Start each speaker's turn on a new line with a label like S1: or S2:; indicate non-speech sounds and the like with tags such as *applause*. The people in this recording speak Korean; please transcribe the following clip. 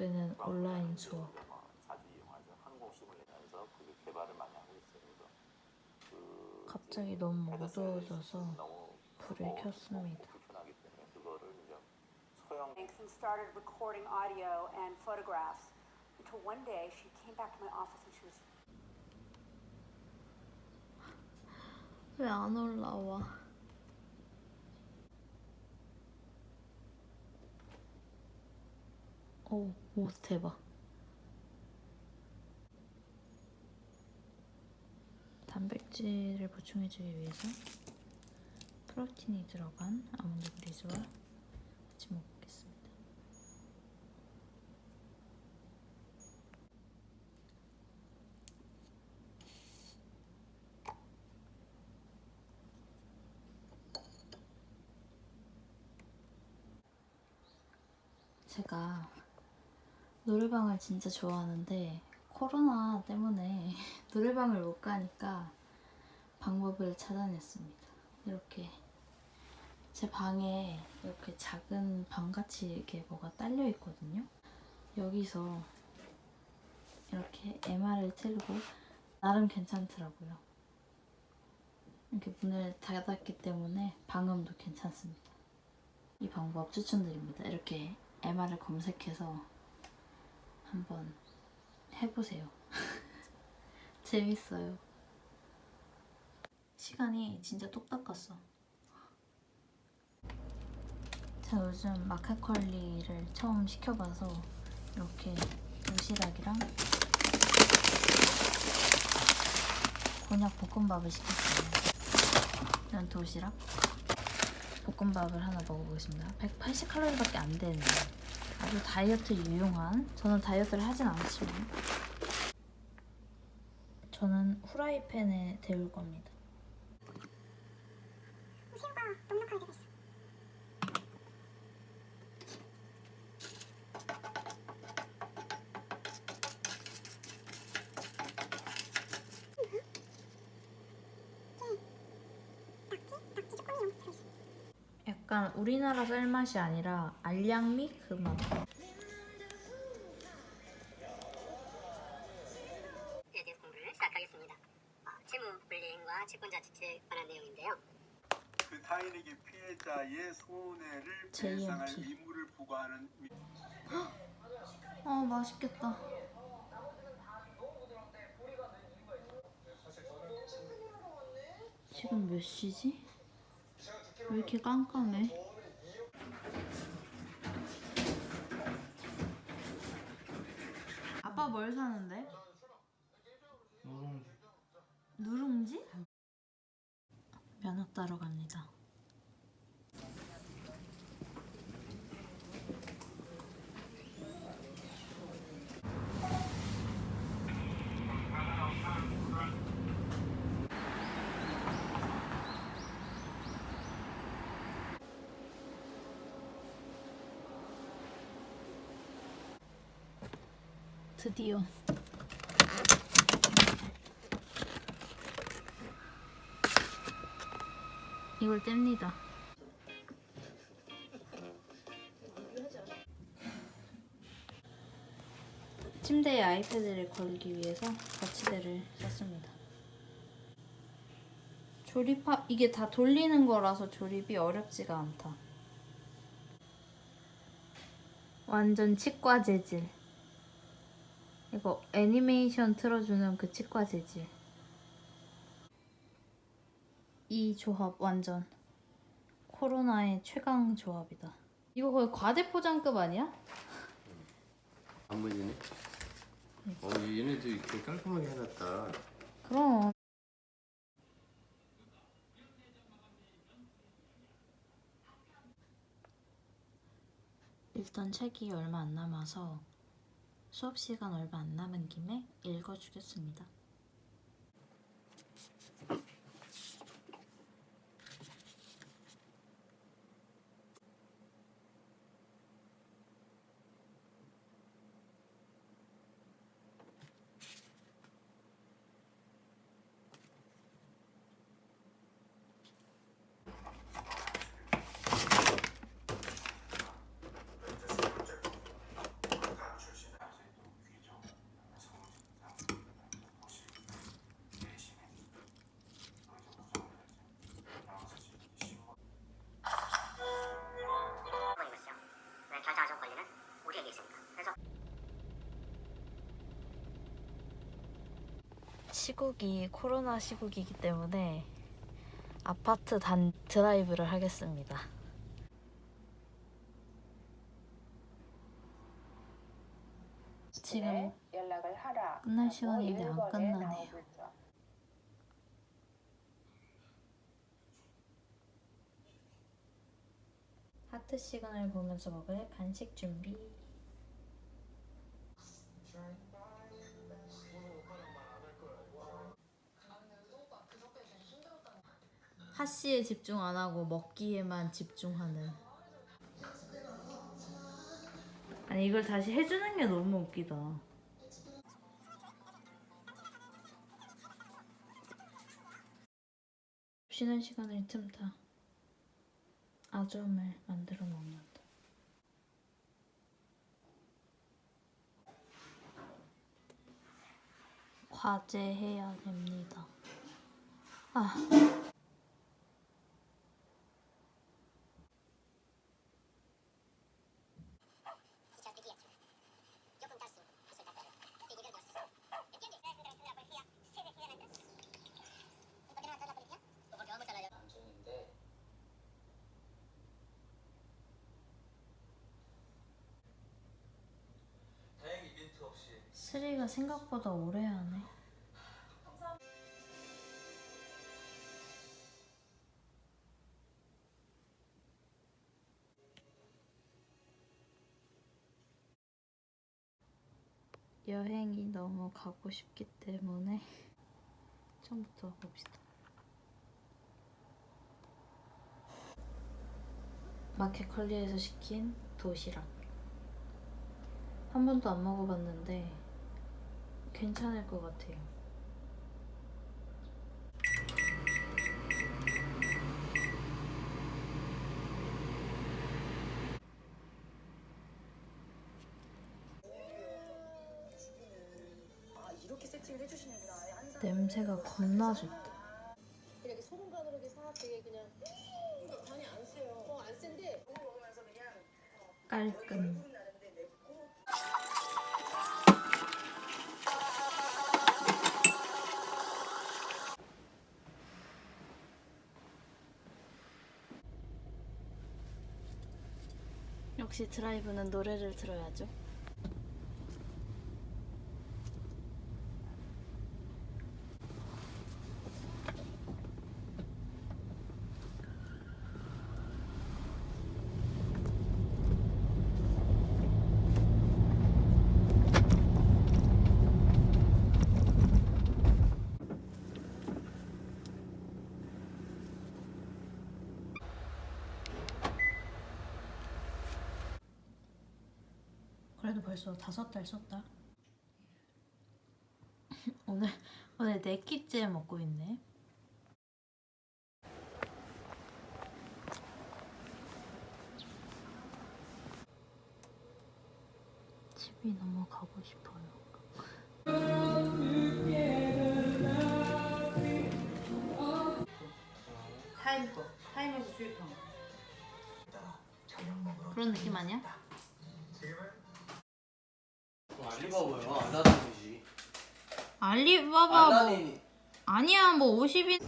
S1: 계속되는 온라인 수업. 갑자기 너무 어두워져서 불을 켰습니다.
S2: 불편하기 때문에 그거를 이제 소형
S3: and started recording audio and photographs until one day she came back to my office and she was
S1: 왜 안 올라와? 오, 오 대박. 단백질을 보충해주기 위해서 프로틴이 들어간 아몬드 그리즈와 같이 먹겠습니다. 제가 노래방을 진짜 좋아하는데 코로나 때문에 *laughs* 노래방을 못 가니까 방법을 찾아냈습니다. 이렇게 제 방에 이렇게 작은 방같이 이렇게 뭐가 딸려 있거든요. 여기서 이렇게 MR을 틀고 나름 괜찮더라고요. 이렇게 문을 닫았기 때문에 방음도 괜찮습니다. 이 방법 추천드립니다. 이렇게 MR을 검색해서 한번 해보세요. *laughs* 재밌어요. 시간이 진짜 똑딱 갔어. 제가 요즘 마카컬리를 처음 시켜봐서 이렇게 도시락이랑 곤약 볶음밥을 시켰어요. 이런 도시락 볶음밥을 하나 먹어보겠습니다. 180칼로리밖에 안 되는 아주 다이어트 유용한 저는 다이어트를 하진 않지만 저는 후라이팬에 데울 겁니다.
S4: 새우가 넉넉하게 들어있어. 낙지? 낙지 조금이 넘게 들어있어.
S1: 약간 우리나라 쌀맛이 아니라 알량미 그 맛.
S5: 에 대해서 공부를 시작하겠습니다. 어, 채무 불이행과 채권자 지출에 관한 내용인데요.
S6: 그 타인에게 피해자의 손해를
S1: JMT.
S6: 배상할 의무를 부과하는
S1: 어 맛있겠다. 지금 몇 시지? 왜 이렇게 깜깜해? 아빠 뭘 사는데? 누룽지? 면허 따러 갑니다. 드디어 이걸 뗍니다. 침대에 아이패드를 걸기 위해서 거치대를 썼습니다. 조립하 이게 다 돌리는 거라서 조립이 어렵지가 않다. 완전 치과 재질. 이거 애니메이션 틀어주는 그 치과 재질. 이 조합 완전 코로나의 최강 조합이다. 이거 거의 과대포장급 아니야?
S7: 단무지네. 어, 얘네도 이렇게 깔끔하게 해놨다.
S1: 그럼. 일단 책이 얼마 안 남아서 수업 시간 얼마 안 남은 김에 읽어주겠습니다. 시국이 코로나 시국이기 때문에 아파트 단 드라이브를 하겠습니다. 지금
S8: 하라.
S1: 끝날 시간인데 안 끝나네요. 하트 시간을 보면서 먹을 간식 준비. 하씨에 집중 안 하고 먹기에만 집중하는. 아니 이걸 다시 해주는 게 너무 웃기다. 쉬는 시간을 틈타 아점을 만들어 먹는다. 과제 해야 됩니다. 아. 스리가 생각보다 오래 하네. 여행이 너무 가고 싶기 때문에 처음부터 봅시다. 마켓컬리에서 시킨 도시락. 한 번도 안 먹어봤는데 괜찮을 것 같아요. 냄새가 겁나 좋다.
S9: 이렇게 소금 간으로 이렇게 싹 되게 그냥 간이 안 세요. 어, 안 센데
S1: 깔끔. 역시 드라이브는 노래를 들어야죠. 그래도 벌써 다섯 달 썼다. *laughs* 오늘 오늘 네 끼째 먹고 있네. 집이 너무 가고 싶어요.
S10: 타임 거 타임에서 수입한 거
S1: 그런 느낌 아니야?
S7: 알리바바야 알라딘이지.
S1: 알리바바 뭐
S7: 알라딘이
S1: 아니야 뭐 50인